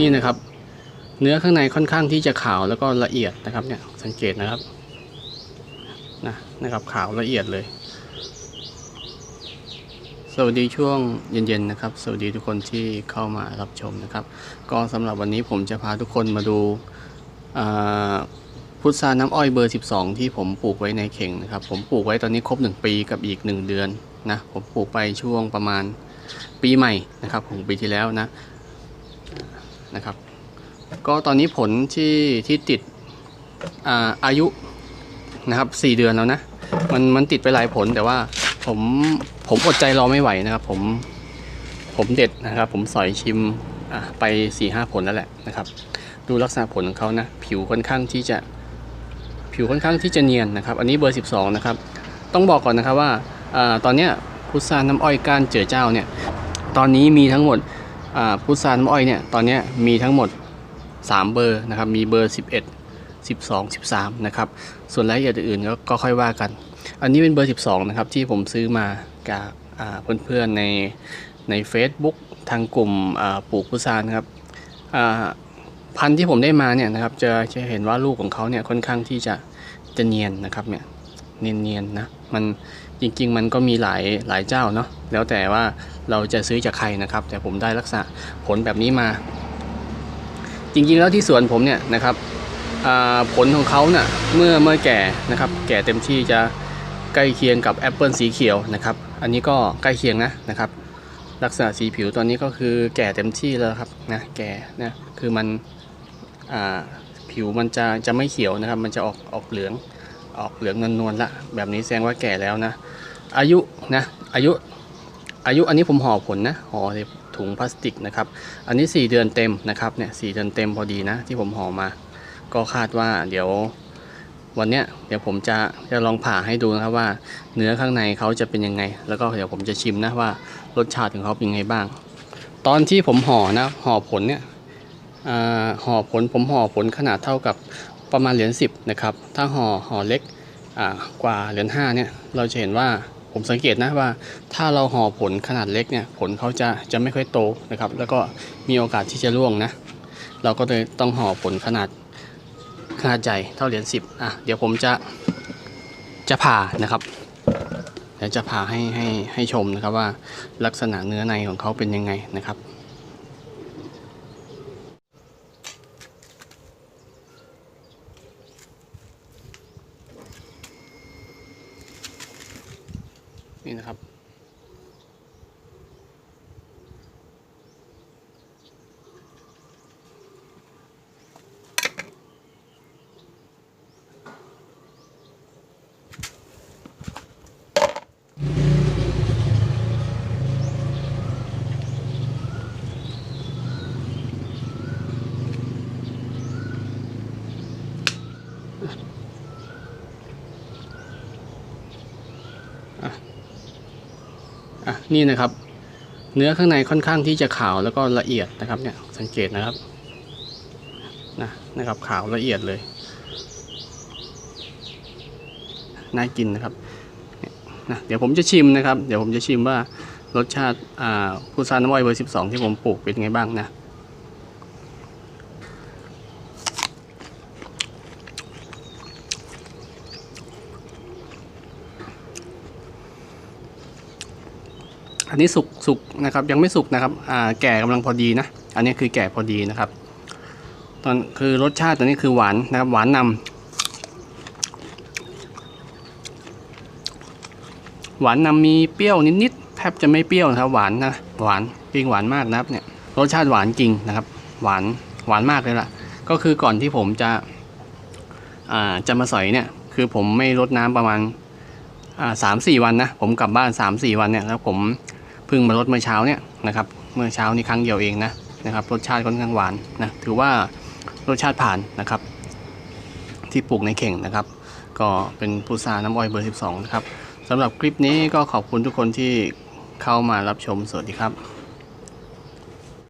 นี่นะครับ เนื้อข้างในค่อนข้างที่จะขาวแล้วก็ละเอียดนะครับเนี่ยสังเกตนะครับนะนะครับขาวละเอียดเลย สวัสดีช่วงเย็นๆนะครับ สวัสดีทุกคนที่เข้ามารับชมนะครับ ก็สำหรับวันนี้ผมจะพาทุกคนมาดูพุทราน้ำอ้อยเบอร์ 12 ที่ผมปลูกไว้ในเข่งนะครับ ผมปลูกไว้ตอนนี้ครบ 1 ปีกับอีก 1 เดือนนะผมปลูกไปช่วงประมาณปีใหม่นะครับของปีที่แล้วนะ นะครับ ก็ตอนนี้ผลที่ที่ติดอาอายุนะครับ4เดือนแล้วนะ มันมันติดไปหลายผลแต่ว่าผมผมอดใจรอไม่ไหวนะครับ ผมผมเด็ดนะครับ ผมสอยชิมไป4ี่ห้าผลแล้วแหละนะครับ ดูลักษณะผลของเขานะ ผิวค่อนข้างที่จะผิวค่อนข้างที่จะเนียนนะครับ อันนี้เบอร์ 12 นะครับ ต้องบอกก่อนนะครับว่าอตอนเนี้ยพุทราน้ำอ้อยก้านเจือเจ้าเนี่ย ตอนนี้มีทั้งหมด พุทราน้ำอ้อยเนี่ยตอนนี้มีทั้งหมด 3 เบอร์นะครับมีเบอร์ 11 12 13นะครับส่วนรายละเอียดอื่นก็ก็ค่อยว่ากัน อันนี้เป็นเบอร์ 12นะครับที่ผมซื้อมากับเพื่อนๆในใน Facebook ทางกลุ่มปลูกพุทรานครับพันธุ์ที่ผมได้มาเนี่ยนะครับจะจะเห็นว่าลูกของเขาเนี่ยค่อนข้างที่จะจะเนียนนะครับเนี่ยเนียนๆนะ มันจริง ๆ มันก็มีหลายหลายเจ้าเนาะแล้วแต่ว่าเราจะซื้อจากใครนะครับ แต่ผมได้ลักษณะผลแบบนี้มา จริง ๆ แล้วที่สวนผมเนี่ยนะครับผลของเขาเน่ะเมื่อเมื่อแก่นะครับ แก่เต็มที่จะใกล้เคียงกับแอปเปิลสีเขียวนะครับ อันนี้ก็ใกล้เคียงนะนะครับ ลักษณะสีผิวตอนนี้ก็คือแก่เต็มที่แล้วครับนะแก่นะคือมันผิวมันจะจะไม่เขียวนะครับ มันจะออกออกเหลือง ออกเหลืองนวลๆละแบบนี้แสดงว่าแก่แล้วนะ อายุนะอายุอายุอันนี้ผมห่อผลนะห่อในถุงพลาสติกนะครับ อันนี้ 4 เดือนเต็มนะครับเนี่ยสเดือนเต็มพอดีนะ ที่ผมห่อมา ก็คาดว่าเดี๋ยววันเนี้ยเดี๋ยวผมจะจะลองผ่าให้ดูนะครับว่า เนื้อข้างในเขาจะเป็นยังไง แล้วก็เดี๋ยวผมจะชิมนะว่ารสชาติของเขาเป็นยังไงบ้าง ตอนที่ผมห่อนะห่อผลเนี่ยห่อผลผมห่อผลขนาดเท่ากับ ประมาณเหรียญสิบนะครับถ้าห่อห่อเล็กกว่าเหรียญห้าเนี่ยเราจะเห็นว่าผมสังเกตนะว่าถ้าเราห่อผลขนาดเล็กเนี่ยผลเขาจะจะไม่ค่อยโตนะครับ แล้วก็มีโอกาสที่จะร่วงนะ เราก็เลยต้องห่อผลขนาดขนาดใหญ่เท่าเหรียญสิบอะเดี๋ยวผมจะจะผ่านะครับเดี๋ยวจะผ่าให้ให้ให้ชมนะครับว่าลักษณะเนื้อในของเขาเป็นยังไงนะครับ นี่นะครับ อะนี่นะครับ เนื้อข้างในค่อนข้างที่จะขาวแล้วก็ละเอียดนะครับเนี่ยสังเกตนะครับนะนะครับขาวละเอียดเลยน่ากินนะครับนะเดี๋ยวผมจะชิมนะครับ เดี๋ยวผมจะชิมว่ารสชาติอ่าพุทราน้ำอ้อยเบอร์สิบสองที่ผมปลูกเป็นไงบ้างนะ อันนี้สุกสุกนะครับยังไม่สุกนะครับอ่าแก่กำลังพอดีนะ อันนี้คือแก่พอดีนะครับ ตอนคือรสชาติตัวนี้คือหวานนะครับ หวานนำหวานนำมีเปรี้ยวนิดๆแทบจะไม่เปรี้ยวนะครับ หวานนะหวานจริงหวานมากนะครับเนี่ยรสชาติหวานจริงนะครับ หวานหวานมากเลยล่ะ ก็คือก่อนที่ผมจะอ่าจะมาสอยเนี่ยคือผมไม่ลดน้ำประมาณอ่าสามสี่วันนะ ผมกลับบ้านสามสี่วันเนี่ยแล้วผม เพิ่งมาลดเมื่อเช้าเนี่ยนะครับเมื่อเช้านี้ครั้งเดียวเองนะนะครับรสชาติค่อนข้างหวานนะถือว่ารสชาติผ่านนะครับ ที่ปลูกในเข่งนะครับ ก็เป็นพุทราน้ำอ้อยเบอร์ 12 นะครับสำหรับคลิปนี้ก็ขอบคุณทุกคนที่เข้ามารับชมสวัสดีครับ